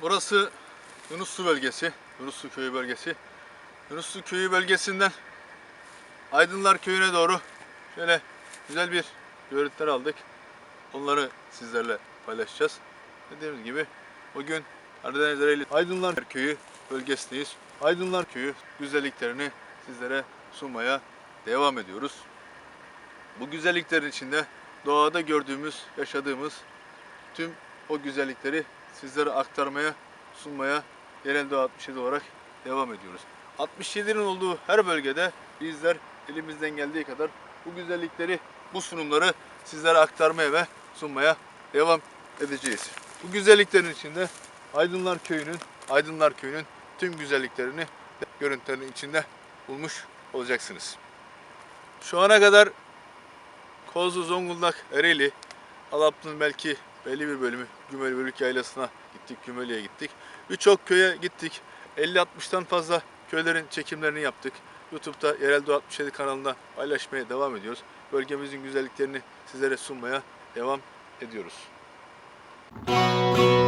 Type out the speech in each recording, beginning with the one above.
Burası Yunuslu bölgesi. Yunuslu köyü bölgesi. Yunuslu köyü bölgesinden Aydınlar köyüne doğru şöyle güzel bir görüntüler aldık. Onları sizlerle paylaşacağız. Dediğimiz gibi bugün Karadeniz Ereğli Aydınlar köyü bölgesindeyiz. Aydınlar köyü güzelliklerini sizlere sunmaya devam ediyoruz. Bu güzelliklerin içinde doğada gördüğümüz, yaşadığımız tüm o güzellikleri sizlere aktarmaya, sunmaya Yerel Doğa 67 olarak devam ediyoruz. 67'nin olduğu her bölgede bizler elimizden geldiği kadar bu güzellikleri, bu sunumları sizlere aktarmaya ve sunmaya devam edeceğiz. Bu güzelliklerin içinde Aydınlar Köyü'nün, Aydınlar Köyü'nün tüm güzelliklerini görüntülerin içinde bulmuş olacaksınız. Şu ana kadar Kozlu, Zonguldak, Ereğli, Alaplı'nın belki belli bir bölümü Gümeli Bölük Yaylası'na gittik, Gümeli'ye gittik. Birçok köye gittik. 50-60'tan fazla köylerin çekimlerini yaptık. YouTube'da Yerel Doğa 67 kanalında paylaşmaya devam ediyoruz. Bölgemizin güzelliklerini sizlere sunmaya devam ediyoruz. Karadeniz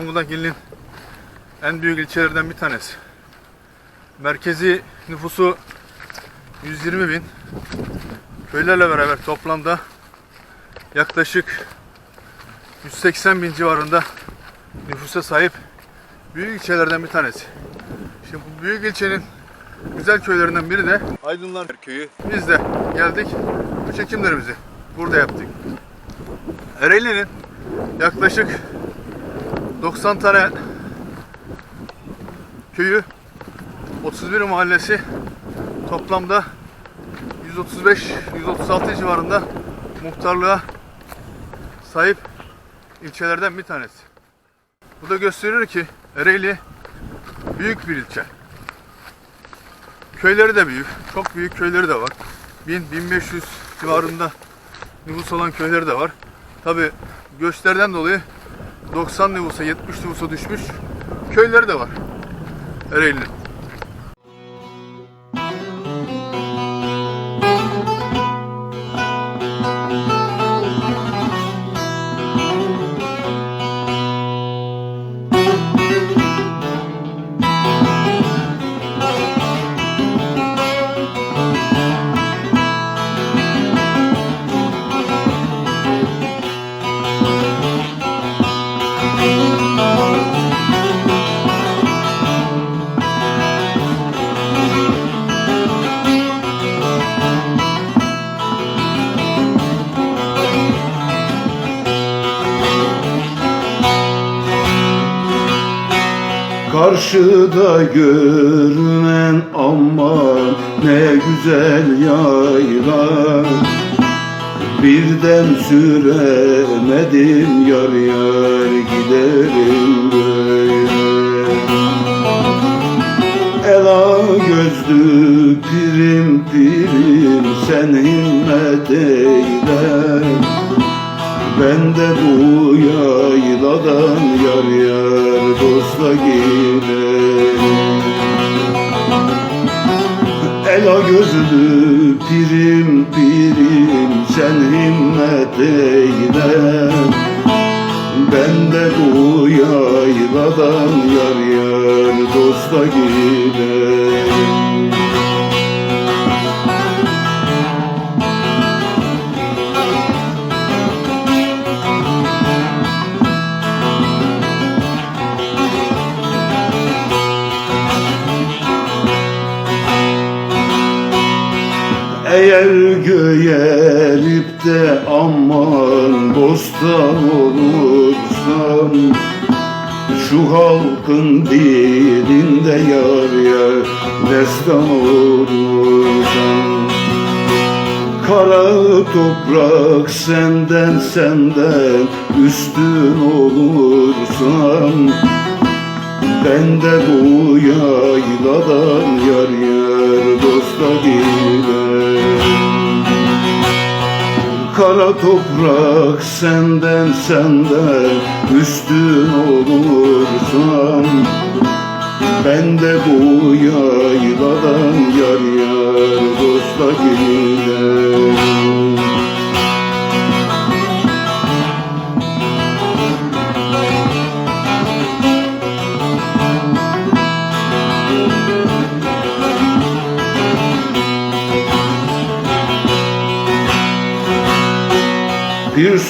Zonguldak ilinin en büyük ilçelerden bir tanesi. Merkezi nüfusu 120 bin. Köylerle beraber toplamda yaklaşık 180 bin civarında nüfusa sahip büyük ilçelerden bir tanesi. Şimdi bu büyük ilçenin güzel köylerinden biri de Aydınlar Köyü. Biz de geldik bu çekimlerimizi burada yaptık. Ereğli'nin yaklaşık 90 tane köyü 31 mahallesi toplamda 135-136 civarında muhtarlığa sahip ilçelerden bir tanesi. Bu da gösteriyor ki Ereğli büyük bir ilçe. Köyleri de büyük. Çok büyük köyleri de var. 1000-1500 civarında nüfus olan köyleri de var. Tabi göçlerden dolayı 90 nüfusa 70 nüfusa düşmüş köyleri de var Ereğli'nin. Karşıda görünen aman ne güzel yaylar. Birden süremedim yar yar giderim böyle. Ela gözlü pirim pirim sen himmet eyle ben de bu yayladan yar yar dostla giderim Ela gözlü pirim pirim sen himmet eyle. Ben de bu yayladan yar yar dostla giderim Eğer göğerip de aman bostan olursam Şu halkın dilinde yar yar destan olursan. Kara toprak senden senden üstün olursan Ben de bu yayladan yar yar dosta giderim Kara toprak senden senden üstün olursan Ben de bu yayladan yar yar dosta giderim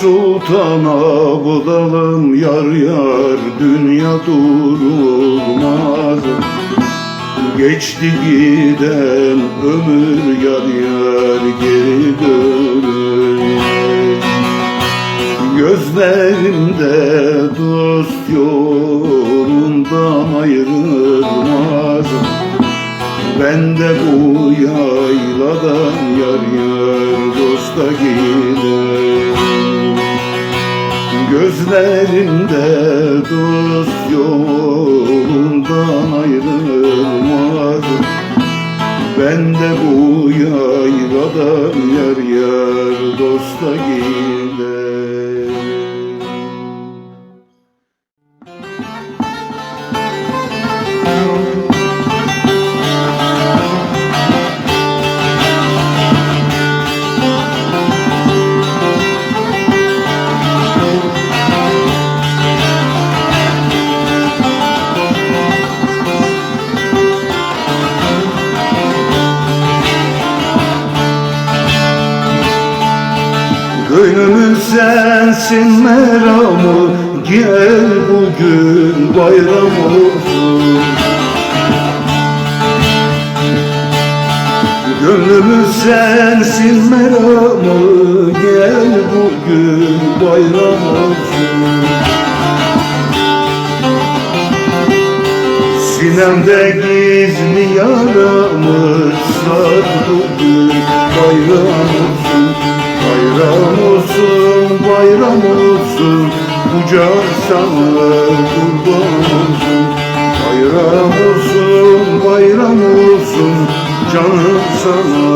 sultana bulalım yar yar dünya durulmaz. Geçti giden ömür yar yar Ben de bu yayladan yar yar dosta giderim Sensin meramı Gel bugün bayram olsun. Gönlümün sensin meramı Gel bugün bayram olsun. Sinemde gizli yaramı Sar bugün bayram olsun Bayram olsun, bayram olsun Bu can sana kurban olsun Bayram olsun, bayram olsun Canım sana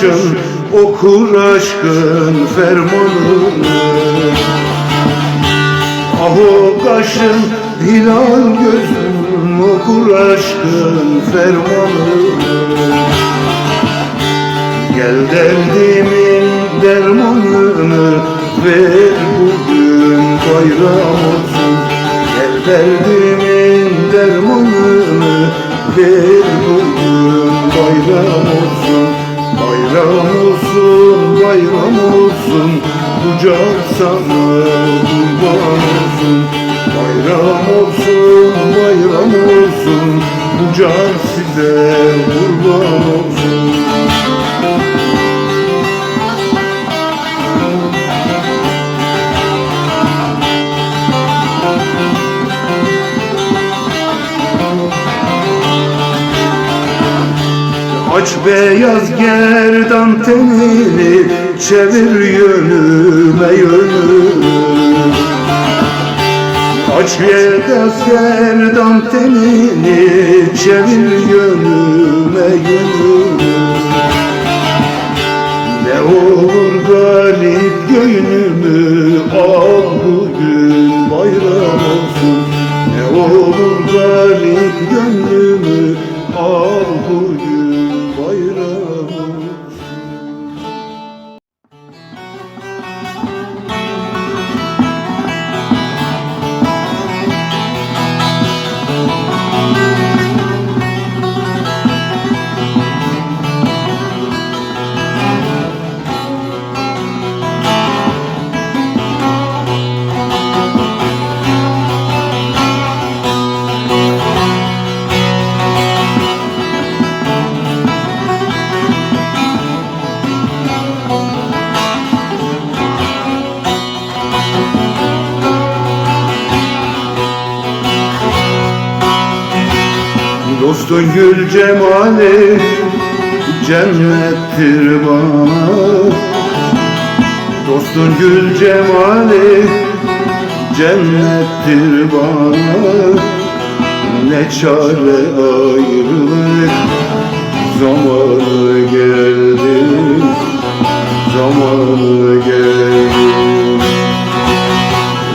kaşın Okur aşkın fermanını Ah o kaşın hilal gözün Okur aşkın fermanını Gel derdimin dermanını Ver bugün bayram olsun. Gel derdimin dermanını Ver bugün bayram olsun Bayram olsun, bayram olsun Bu can sana kurban olsun. Bayram olsun, bayram olsun Bu can size kurban olsun Aç beyaz gerdan tenini Çevir yönüme yönümü Aç beyaz gerdan tenini Çevir yönüme yönümü Ne olur galip gönlümü Al bugün bayram olsun. Ne olur galip gönlümü Al bugün gül cemali cennettir bana. Dostun gül cemali cennettir bana. Ne çare ayrılık zamanı geldi Zamanı geldi.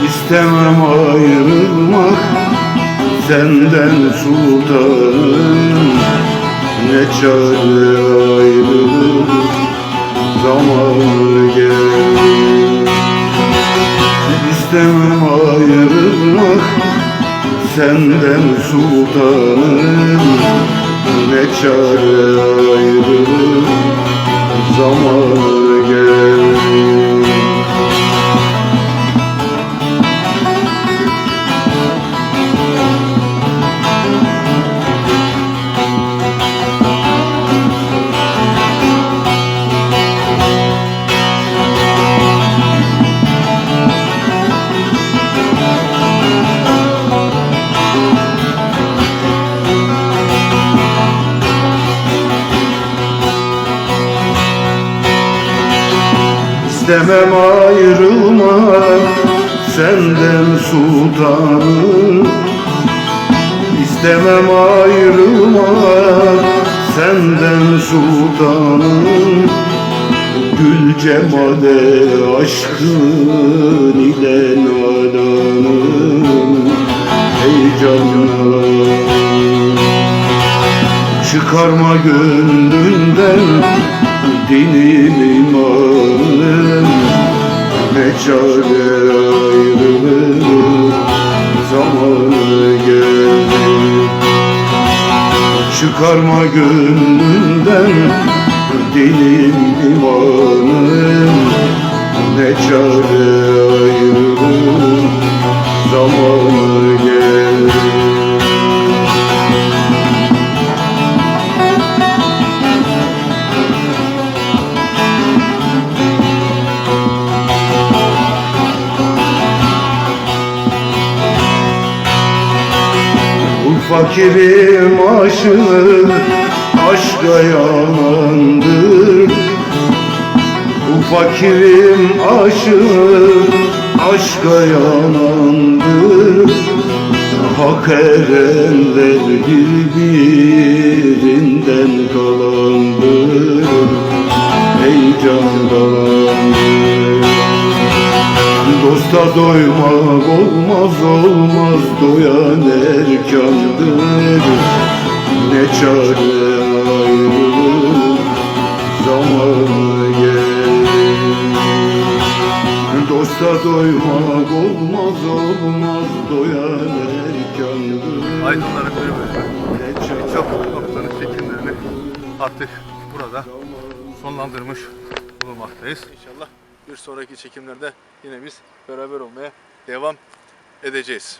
İstemem ayrılmak senden sultanım Ne İstemem ayrılmak senden sultanım İstemem ayrılmak senden sultanım Gül cemale aşkın ile nalanım Ey Çıkarma gönlünden dinim imanım Ne çare ayrılık zamanı geldi Çıkarma gönlünden dinim imanım Ne çare ayrılık zamanı geldi Fakirim aşık aşka yanandır Bu fakirim aşık aşka yanandır Hak erenler birbirinden kalandır. Ey can kalandır Dosta doymak olmaz olmaz doyan erkandır Ne çare ayrılık zamanı geldi Dosta doymak olmaz olmaz doyan erkandır Aydınlara. Ne çare Birçok noktanın çekimlerini artık burada sonlandırmış bulunmaktayız. İnşallah bir sonraki çekimlerde yine biz beraber olmaya devam edeceğiz.